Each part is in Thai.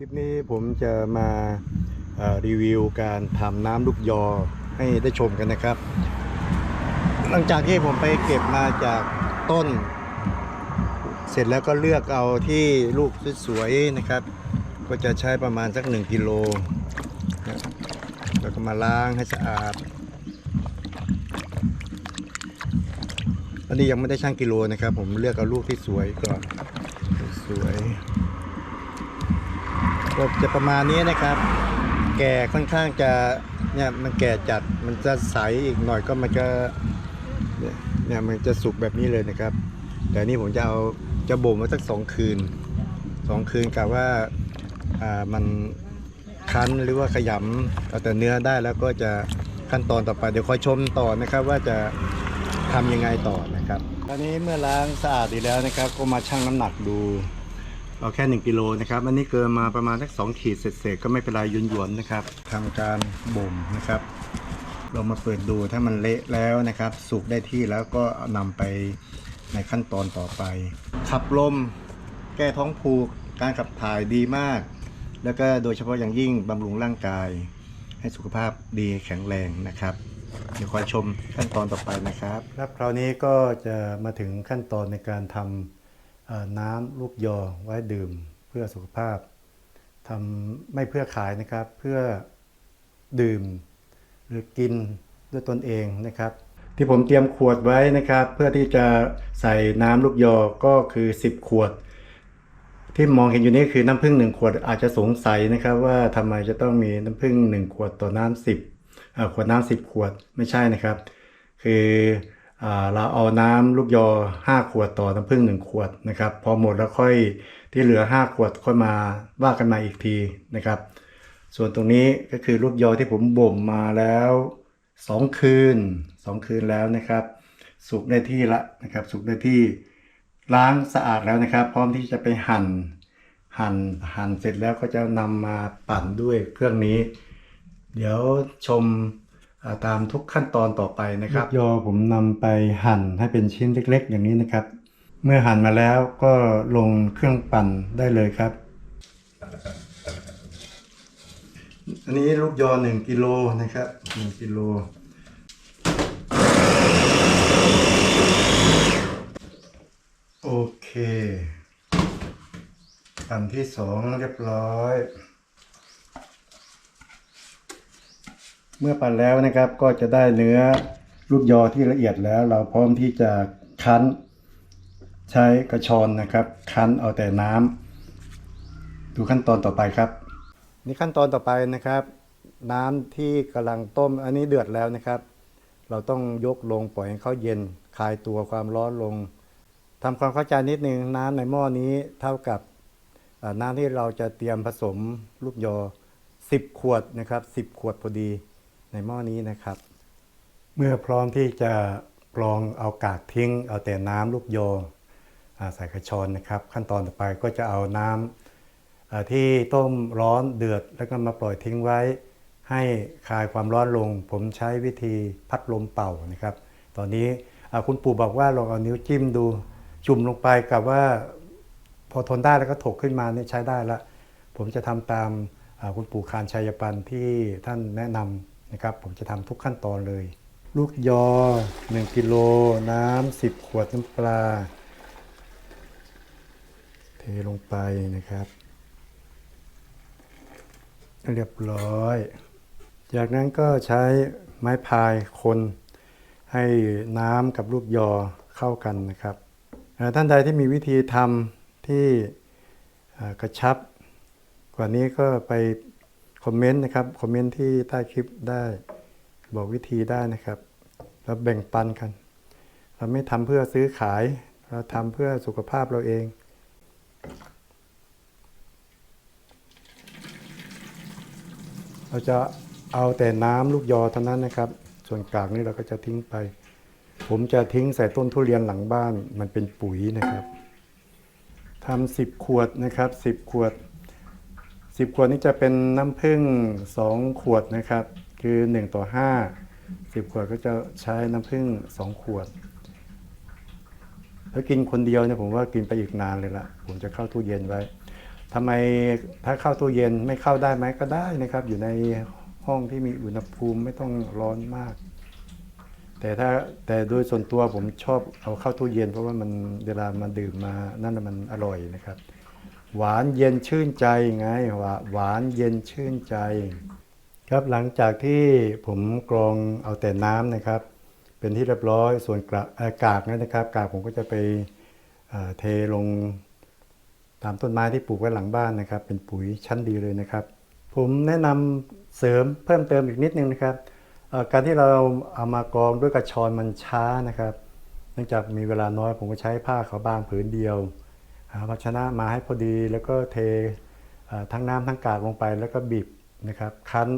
คลิปนี้ผมจะมารีวิวการทำน้ำลูกยอให้ได้ชมกันนะครับ หลังจากที่ผมไปเก็บมาจากต้น เสร็จแล้วก็เลือกเอาที่ลูกสวยๆนะครับ ก็จะใช้ประมาณสัก 1กิโลแล้วก็มาล้างให้สะอาด อันนี้ยังไม่ได้ชั่งกิโลนะครับ ผมเลือกเอาลูกที่สวยก่อนสวย ก็จะประมาณนี้นะครับ แก่ค่อนข้างจะเนี่ยมันแก่จัดมันจะใสอีกหน่อยก็มันจะเนี่ยมันจะสุกแบบนี้เลยนะครับ แต่นี่ผมจะเอาจะบ่มไว้สักสองคืนสองคืนกะว่าอ่ามันคั้นหรือว่าขยำเอาแต่เนื้อได้แล้วก็จะขั้นตอนต่อไปเดี๋ยวคอยชมต่อนะครับว่าจะทำยังไงต่อนะครับตอนนี้เมื่อล้างสะอาดดีแล้วนะครับ ก็มาชั่งน้ำหนักดู เอาแค่ 1กิโลนะครับ อันนี้เกินมาประมาณสัก2ขีดเศษๆก็ไม่เป็นไรยุนหยวนๆนะครับทำการบ่มนะครับเรามาเปิดดูถ้ามันเละแล้วนะครับ สุกได้ที่แล้วก็เอานำไปในขั้นตอนต่อไป ขับลม แก้ท้องผูก การขับถ่ายดีมาก แล้วก็โดยเฉพาะอย่างยิ่งบำรุงร่างกาย ให้สุขภาพดีแข็งแรงนะครับเดี๋ยวคอยชมขั้นตอนต่อไปนะครับ ครับคราวนี้ก็จะมาถึงขั้นตอนในการทำ น้ำลูกยอไว้ดื่มเพื่อสุขภาพทำไม่เพื่อขายนะครับเพื่อดื่มหรือกินด้วยตนเองนะครับ ที่ผมเตรียมขวดไว้นะครับ เพื่อที่จะใส่น้ำลูกยอก็คือ 10 ขวด ที่มองเห็นอยู่นี้คือน้ำผึ้งหนึ่งขวดอาจจะสงสัยนะครับ ว่าทำไมจะต้องมีน้ำผึ้งหนึ่งขวดต่อน้ำสิบขวดน้ำสิบขวดไม่ใช่นะครับ คือ เราเอาน้ำลูกยอ 5 ขวดต่อน้ำผึ้งหนึ่งขวดนะครับ พอหมดแล้วค่อยที่เหลือ 5 ขวดค่อยมาว่ากันมาอีกทีนะครับ ส่วนตรงนี้ก็คือลูกยอที่ผมบ่มมาแล้ว 2 คืน 2 คืนแล้วนะครับ สุกได้ที่ละนะครับ สุกได้ที่ล้างสะอาดแล้วนะครับ พร้อมที่จะไปหั่นหั่นหั่นเสร็จแล้วก็จะนำมาปั่นด้วยเครื่องนี้ เดี๋ยวชม ตามทุกขั้นตอนต่อไปนะครับยอผมนำไปหั่นให้เป็นชิ้นเล็ก ๆ อย่างนี้นะครับ เมื่อหั่นมาแล้วก็ลงเครื่องปั่นได้เลยครับ อันนี้ลูกยอหนึ่งกิโลนะครับหนึ่งกิโลโอเคปั่นที่สองเรียบร้อย เมื่อปั่นแล้วนะครับก็จะได้เนื้อลูกยอที่ละเอียดแล้ว เราพร้อมที่จะคั้น ใช้กระชอนนะครับ คั้นเอาแต่น้ำดูขั้นตอนต่อไปครับนี่ขั้นตอนต่อไปนะครับ น้ำที่กำลังต้มอันนี้เดือดแล้วนะครับ เราต้องยกลงปล่อยให้เขาเย็นคลายตัวความร้อนลงทำความเข้าใจนิดนึงน้ำในหม้อนี้เท่ากับน้ำที่เราจะเตรียมผสมลูกยอ 10 ขวดนะครับ 10 ขวดพอดี ในหม้อนี้นะครับ เมื่อพร้อมที่จะกรองเอากากทิ้ง เอาแต่น้ำลูกโยออาใส่กระชอนนะครับ ขั้นตอนต่อไปก็จะเอาน้ำอ่าที่ต้มร้อนเดือด แล้วก็มาปล่อยทิ้งไว้ ให้คลายความร้อนลง ผมใช้วิธีพัดลมเป่านะครับ ตอนนี้คุณปู่บอกว่าลองเอานิ้วจิ้มดูจุ่มลงไปกับว่าพอทนได้แล้วก็ถกขึ้นมาเนี่ยใช้ได้ละ ผมจะทำตามคุณปู่คานชัยปันที่ท่านแนะนำ นะครับ ผมจะทำทุกขั้นตอนเลย ลูกยอ 1กิโลน้ำ10 ขวดน้ำปลา เทลงไปนะครับ เรียบร้อย จากนั้นก็ใช้ไม้พายคนให้น้ำกับลูกยอเข้ากันนะครับ ท่านใดที่มีวิธีทำที่กระชับ กว่านี้ก็ไป อมเมนต์นะครับ คอมเมนต์ที่ใต้คลิปได้บอกวิธีได้นะครับ แล้วแบ่งปันกัน เราไม่ทำเพื่อซื้อขาย เราทำเพื่อสุขภาพเราเองเราจะเอาแต่น้ำลูกยอเท่านั้นนะครับ ส่วนกากนี่เราก็จะทิ้งไป ผมจะทิ้งใส่ต้นทุเรียนหลังบ้านมันเป็นปุ๋ยนะครับทำสิบขวดนะครับสิบขวด สิบขวดนี้จะเป็นน้ำผึ้งสองขวดนะครับ คือหนึ่งต่อห้าสิบขวดก็จะใช้น้ำผึ้งสองขวด ถ้ากินคนเดียวเนี่ยผมว่ากินไปอีกนานเลยละผมจะเข้าตู้เย็นไว้ทำไมถ้าเข้าตู้เย็นไม่เข้าได้ไหมก็ได้นะครับ อยู่ในห้องที่มีอุณหภูมิไม่ต้องร้อนมาก แต่ถ้าแต่โดยส่วนตัวผมชอบเอาเข้าตู้เย็น เพราะว่ามันเวลามาดื่มมานั่นมันอร่อยนะครับ หวานเย็นชื่นใจไงหวาหวานเย็นชื่นใจ ครับหลังจากที่ผมกรองเอาแต่น้ำนะครับ เป็นที่เรียบร้อยส่วนกระกากนะครับ กากผมก็จะไปเทลงตามต้นไม้ที่ปลูกไว้หลังบ้านนะครับ เป็นปุ๋ยชั้นดีเลยนะครับ ผมแนะนำเสริมเพิ่มเติมอีกนิดนึงนะครับการที่เราเอามากรองด้วยกระชอนมันช้านะครับ เนื่องจากมีเวลาน้อยผมก็ใช้ผ้าขาวบางผืนเดียว ภาชนะมาให้พอดีแล้วก็เททั้งน้ำทั้งกากลงไปแล้วก็บีบนะครับ คั้น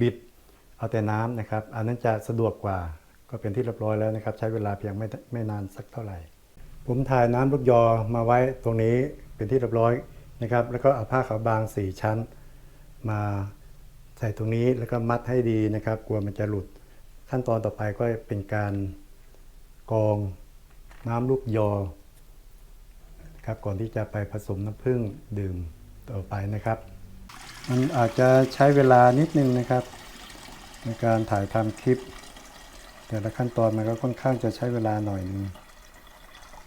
บิดเอาแต่น้ำนะครับ อันนั้นจะสะดวกกว่าก็เป็นที่เรียบร้อยแล้วนะครับ ใช้เวลาเพียงไม่ไม่นานสักเท่าไหร่ ผมถ่ายน้ำลูกยอมาไว้ตรงนี้เป็นที่เรียบร้อยนะครับ แล้วก็เอาผ้าขาวบางสี่ชั้น มาใส่ตรงนี้แล้วก็มัดให้ดีนะครับ กลัวมันจะหลุด ขั้นตอนต่อไปก็เป็นการกองน้ำลูกยอ ครับก่อนที่จะไปผสมน้ำผึ้งดื่มต่อไปนะครับ มันอาจจะใช้เวลานิดนึงนะครับ ในการถ่ายทำคลิป แต่ละขั้นตอนมันก็ค่อนข้างจะใช้เวลาหน่อยนึง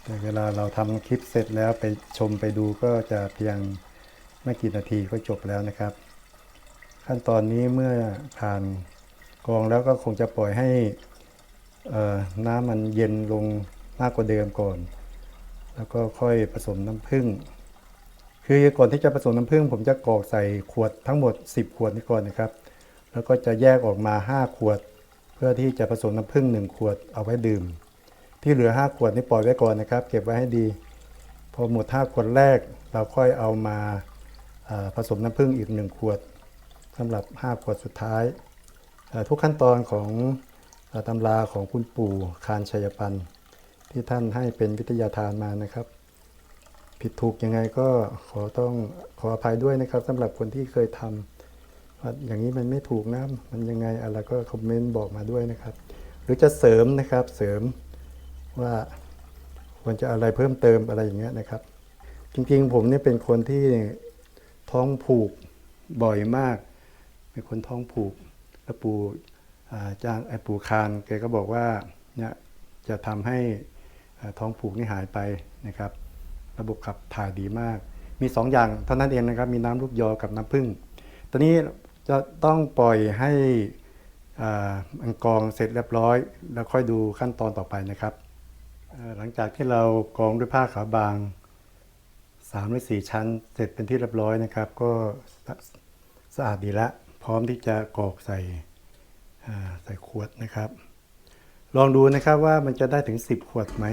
แต่เวลาเราทำคลิปเสร็จแล้วไปชมไปดูก็จะเพียงไม่กี่นาทีก็จบแล้วนะครับ ขั้นตอนนี้เมื่อผ่านกรองแล้วก็คงจะปล่อยให้น้ำมันเย็นลงมากกว่าเดิมก่อน แล้วก็ค่อยผสมน้ำผึ้งคือก่อนที่จะผสมน้ำผึ้งผมจะกรอกใส่ขวดทั้งหมด 10 ขวดนี้ก่อนนะครับ แล้วก็จะแยกออกมา 5 ขวด เพื่อที่จะผสมน้ำผึ้ง1 ขวดเอาไว้ดื่ม ที่เหลือ 5 ขวดนี้ปล่อยไว้ก่อนนะครับ เก็บไว้ให้ดี พอหมด 5 ขวดแรก เราค่อยเอามาผสมน้ำผึ้งอีก 1 ขวดสำหรับ 5 ขวดสุดท้าย ทุกขั้นตอนของตำราของคุณปู่คานชัยปันธ์ ที่ท่านให้เป็นวิทยาทานมานะครับ ผิดถูกยังไงก็ขอต้องขออภัยด้วยนะครับสำหรับคนที่เคยทำว่าอย่างนี้มันไม่ถูกนะมันยังไงอะไรก็คอมเมนต์บอกมาด้วยนะครับ หรือจะเสริมนะครับเสริมว่าควรจะอะไรเพิ่มเติมอะไรอย่างเงี้ยนะครับ จริงๆผมเนี่ยเป็นคนที่ท้องผูกบ่อยมาก เป็นคนท้องผูกแล้วปู่อาจ้างไอ้ปู่คานแกก็บอกว่าเนี่ยจะทำให้ ท้องผูกนี่หายไปนะครับ ระบบขับถ่ายดีมาก มี 2 อย่างเท่านั้นเองนะครับ มีน้ำลูกยอกับน้ำผึ้งตอนนี้จะต้องปล่อยให้มันกองเสร็จเรียบร้อย แล้วค่อยดูขั้นตอนต่อไปนะครับ หลังจากที่เรากองด้วยผ้าขาวบาง3หรือ4ชั้น เสร็จเป็นที่เรียบร้อยนะครับ ก็สะสะอาดดีละ พร้อมที่จะกรอกใส่อใส่ขวดนะครับ ลองดูนะครับว่ามันจะได้ถึง 10 ขวดไหม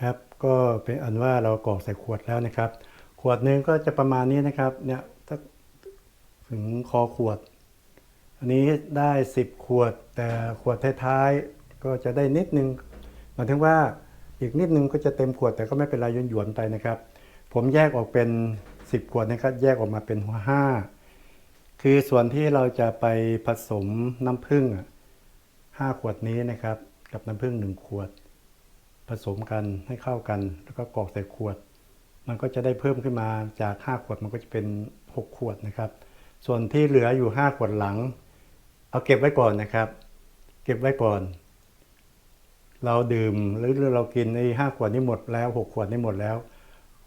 ครับก็เป็นอันว่าเรากรอกใส่ขวดแล้วนะครับ ขวดหนึ่งก็จะประมาณนี้นะครับเนี่ยถึงคอขวด อันนี้ได้ 10 ขวด แต่ขวดท้ายๆก็จะได้นิดนึงหมายถึงว่าอีกนิดนึงก็จะเต็มขวดแต่ก็ไม่เป็นไรหยวนๆไปนะครับ ผมแยกออกเป็น 10 ขวดนะครับแยกออกมาเป็นห้า คือส่วนที่เราจะไปผสมน้ำผึ้งอะห้าขวดนี้นะครับ กับน้ำผึ้งหนึ่งขวด ผสมกันให้เข้ากัน แล้วก็กรอกใส่ขวด มันก็จะได้เพิ่มขึ้นมาจาก5ขวดมันก็จะเป็น6ขวดนะครับ ส่วนที่เหลืออยู่5ขวดหลัง เอาเก็บไว้ก่อนนะครับ เก็บไว้ก่อน เราดื่มหรือเรากินไอ้ห้าขวดนี้หมดแล้ว6ขวดนี้หมดแล้ว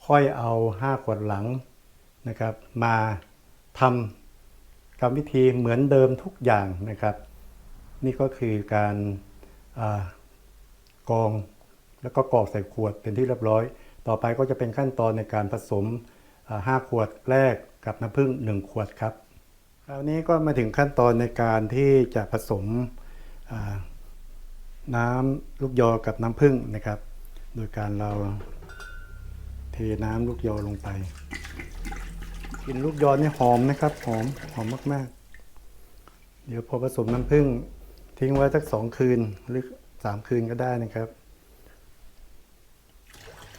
ค่อยเอา5ขวดหลังนะครับ มาทำ กรรมวิธีเหมือนเดิมทุกอย่างนะครับ นี่ก็คือการอกองแล้วก็กรอกใส่ขวดเป็นที่เรียบร้อย ต่อไปก็จะเป็นขั้นตอนในการผสมอ่าห้าขวดแรกกับน้ำผึ้ง1 ขวดครับ คราวนี้ก็มาถึงขั้นตอนในการที่จะผสมน้ำลูกยอกับน้ำผึ้งนะครับ โดยการเราเทน้ำลูกยอลงไป ลินลูกยอนี่หอมนะครับ หอมหอมมาก ๆ เดี๋ยวพอผสมน้ำผึ้งทิ้งไว้สักสองคืนหรือสามคืนก็ได้นะครับ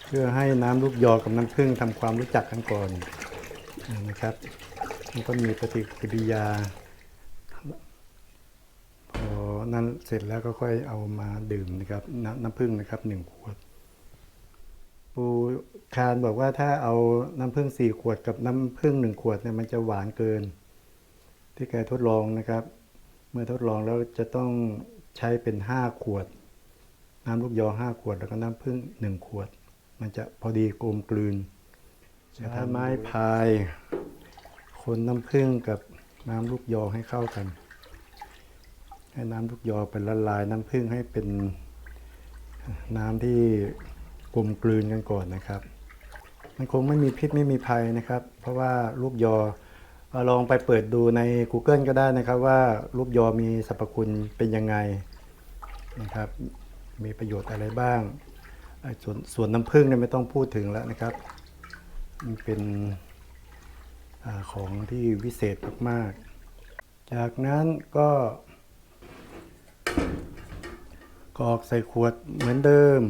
เพื่อให้น้ำลูกยอกับน้ำผึ้งทำความรู้จักกันก่อนนะครับมันก็มีปฏิกิริยาพอนั้นเสร็จแล้วก็ค่อยเอามาดื่มนะครับ น้ำน้ำผึ้งนะครับหนึ่งขวด ปูคานบอกว่าถ้าเอาน้ำผึ้งสี่ขวดกับน้ำผึ้งหนึ่งขวดเนี่ยมันจะหวานเกิน ที่แกทดลองนะครับ เมื่อทดลองแล้วจะต้องใช้เป็นห้าขวด น้ำลูกยอห้าขวด แล้วก็น้ำผึ้งหนึ่งขวด มันจะพอดีกลมกลืนใช้ไม้พาย คนน้ำผึ้งกับน้ำลูกยอให้เข้ากัน ให้น้ำลูกยอเป็นละลายน้ำผึ้งให้เป็นน้ำที่ กลมกลืนกันก่อนนะครับ มันคงไม่มีพิษไม่มีภัยนะครับ เพราะว่าลูกยอลองไปเปิดดูใน Google ก็ได้นะครับ ว่าลูกยอมีสรรพคุณเป็นยังไงนะครับ มีประโยชน์อะไรบ้าง ส่วนส่วนน้ำผึ้งเนี่ยไม่ต้องพูดถึงแล้วนะครับ มันเป็นอของที่วิเศษมากๆ จากนั้นก็กรอกใส่ขวดเหมือนเดิม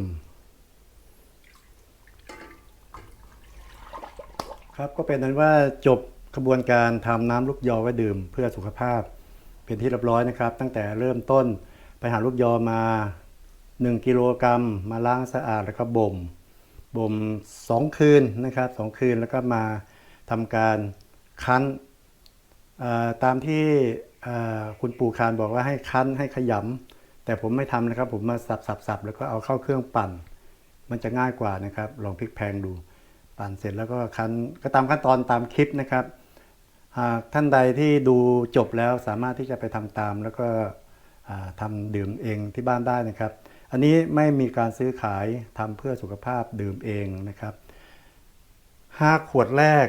ครับก็เป็นนั้นว่าจบกระบวนการทำน้ำลูกยอไว้ดื่มเพื่อสุขภาพ เป็นที่เรียบร้อยนะครับ ตั้งแต่เริ่มต้นไปหาลูกยอมา 1 กิโลกรัมมาล้างสะอาดแล้วก็บ่มบ่ม 2 คืนนะครับสองคืนแล้วก็มาทำการคั้นตามที่คุณปู่คานบอกว่าให้คั้นให้ขยำแต่ผมไม่ทำนะครับ ผมมาสับสับสับแล้วก็เอาเข้าเครื่องปั่น มันจะง่ายกว่านะครับ ลองพลิกแพงดู ปั่นเสร็จแล้วก็คั้นก็ตามขั้นตอนตามคลิปนะครับ หากท่านใดที่ดูจบแล้วสามารถที่จะไปทำตาม แล้วก็อ่าทำดื่มเองที่บ้านได้นะครับ อันนี้ไม่มีการซื้อขายทำเพื่อสุขภาพดื่มเองนะครับ 5 ขวดแรก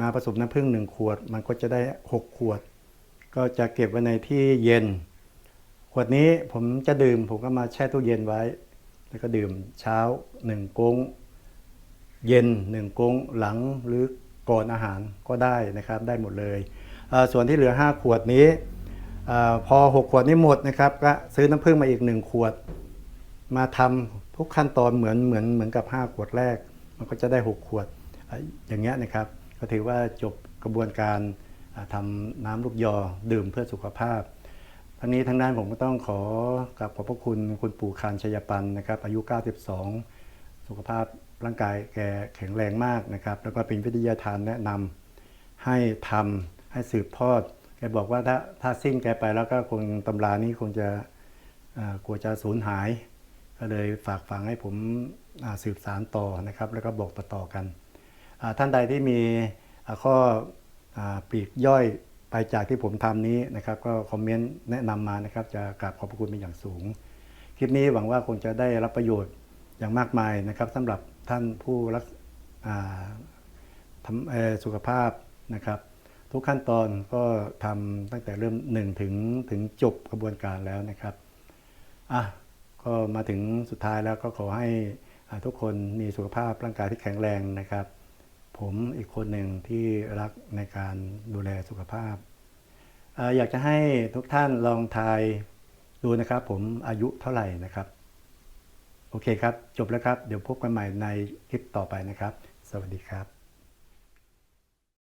มาผสมน้ำผึ้ง1ขวด มันก็จะได้ 6 ขวด ก็จะเก็บไว้ในที่เย็น ขวดนี้ผมจะดื่มผมก็มาแช่ตู้เย็นไว้ แล้วก็ดื่มเช้า1กง เย็นหนึ่งกงหลังหรือก่อนอาหารก็ได้นะครับได้หมดเลย ส่วนที่เหลือ 5 ขวดนี้เออพอ 6 ขวดนี้หมดนะครับก็ซื้อน้ำผึ้งมาอีก 1 ขวด มาทำทุกขั้นตอนเหมือนเหมือนเหมือนกับ 5 ขวดแรก มันก็จะได้ 6 ขวดอย่างเงี้ยนะครับก็ถือว่าจบกระบวนการอ่าทำน้ำลูกยอดื่มเพื่อสุขภาพทั้งนี้ทั้งนั้นผมก็ต้องขอกราบขอบพระคุณคุณปู่คานชยปันนะครับอายุ 92 สุขภาพ ร่างกายแกแข็งแรงมากนะครับ แล้วก็เป็นวิทยาทานแนะนำให้ทำให้สืบทอดแกบอกว่าถ้าถ้าสิ้นแกไปแล้วก็คงตำรานี้คงจะกลัวจะสูญหาย ก็เลยฝากฝังให้ผมสืบสารต่อนะครับ แล้วก็บอกต่อๆกันท่านใดที่มีข้ออปลีกย่อยไปจากที่ผมทำนี้นะครับ ก็คอมเมนต์แนะนำมานะครับ จะกราบขอบพระคุณเป็นอย่างสูง คลิปนี้หวังว่าคงจะได้รับประโยชน์อย่างมากมายนะครับสำหรับ ท่านผู้รักทำสุขภาพนะครับ ทุกขั้นตอนก็ทำตั้งแต่เริ่มหนึ่งถึงถึงจบกระบวนการแล้วนะครับอะก็มาถึงสุดท้ายแล้วก็ขอให้ทุกคนมีสุขภาพร่างกายที่แข็งแรงนะครับ ผมอีกคนหนึ่งที่รักในการดูแลสุขภาพออยากจะให้ทุกท่านลองทายดูนะครับ ผมอายุเท่าไหร่นะครับ โอเคครับ จบแล้วครับ เดี๋ยวพบกันใหม่ในคลิปต่อไปนะครับ สวัสดีครับ